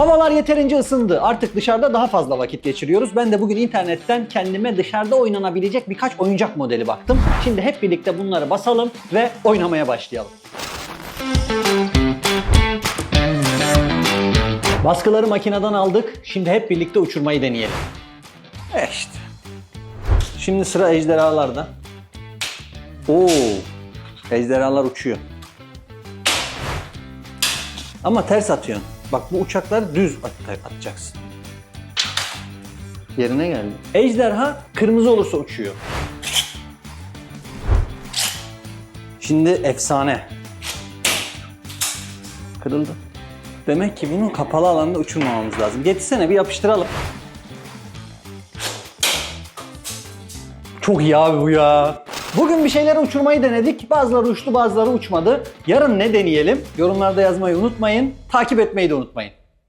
Havalar yeterince ısındı. Artık dışarıda daha fazla vakit geçiriyoruz. Ben de bugün internetten kendime dışarıda oynanabilecek birkaç oyuncak modeli baktım. Şimdi hep birlikte bunları basalım ve oynamaya başlayalım. Baskıları makineden aldık. Şimdi hep birlikte uçurmayı deneyelim. E işte. Şimdi sıra ejderhalarda. Oo. Ejderhalar uçuyor. Ama ters atıyorsun. Bak bu uçakları düz at- atacaksın. Yerine geldi. Ejderha kırmızı olursa uçuyor. Şimdi efsane. Kırıldı. Demek ki bunu kapalı alanda uçurmamamız lazım. Getirsene bir yapıştıralım. Çok iyi abi bu ya. Bugün bir şeyleri uçurmayı denedik. Bazıları uçtu bazıları uçmadı. Yarın ne deneyelim? Yorumlarda yazmayı unutmayın. Takip etmeyi de unutmayın.